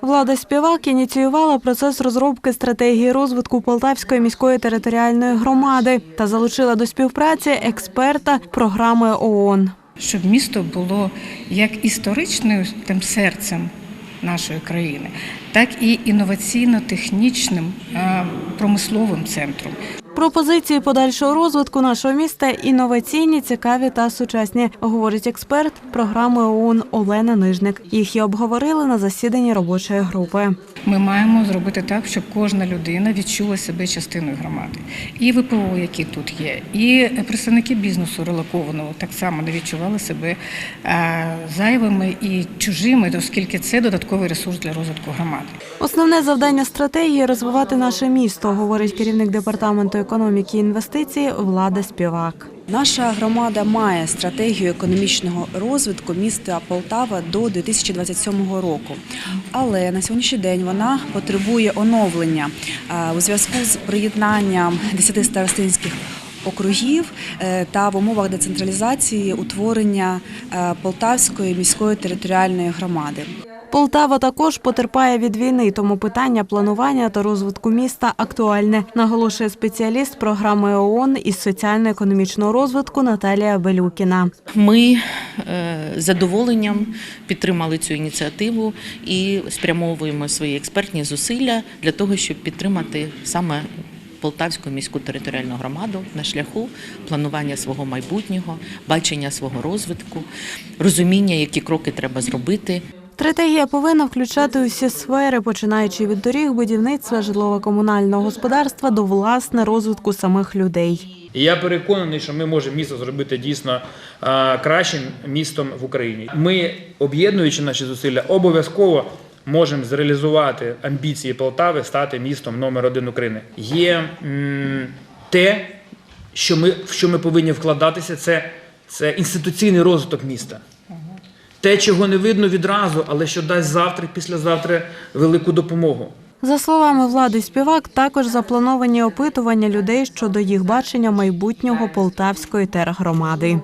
Влада Співак ініціювала процес розробки стратегії розвитку Полтавської міської територіальної громади та залучила до співпраці експерта програми ООН. щоб місто було як історичним серцем нашої країни, так і інноваційно-технічним е, промисловим центром. Пропозиції подальшого розвитку нашого міста інноваційні, цікаві та сучасні, говорить експерт програми ООН Олена Нижник. Їх і обговорили на засіданні робочої групи. Ми маємо зробити так, щоб кожна людина відчула себе частиною громади. І ВПО, які тут є, і представники бізнесу релокованого так само не відчували себе е, зайвими і чужими, оскільки це додатковий ресурс для розвитку громади. Основне завдання стратегії розвивати наше місто, говорить керівник департаменту економіки і інвестицій Влада Співак. Наша громада має стратегію економічного розвитку міста Полтава до 2027 року. Але на сьогоднішній день вона потребує оновлення е, у зв'язку з приєднанням 10 старостинських округів е, та в умовах децентралізації утворення е, Полтавської міської територіальної громади. Полтава також потерпає від війни, тому питання планування та розвитку міста актуальне, наголошує спеціаліст програми ООН із соціально-економічного розвитку Наталія Белюкіна. Ми е, з задоволенням підтримали цю ініціативу і спрямовуємо свої експертні зусилля для того, щоб підтримати саме Полтавську міську територіальну громаду на шляху планування свого майбутнього, бачення свого розвитку, розуміння, які кроки треба зробити. Стратегія повинна включати усі сфери, починаючи від доріг, будівництва, житлово-комунального господарства до власне розвитку самих людей. І я переконаний, що ми можемо місто зробити дійсно кращим містом в Україні. Ми, об'єднуючи наші зусилля, обов'язково можемо зреалізувати амбіції Полтави стати містом номер один України. Є те, що ми, в що ми повинні вкладатися, це, це інституційний розвиток міста. Те, чого не видно відразу, але що дасть завтра, післязавтра велику допомогу. За словами влади співак, також заплановані опитування людей щодо їх бачення майбутнього полтавської тергромади.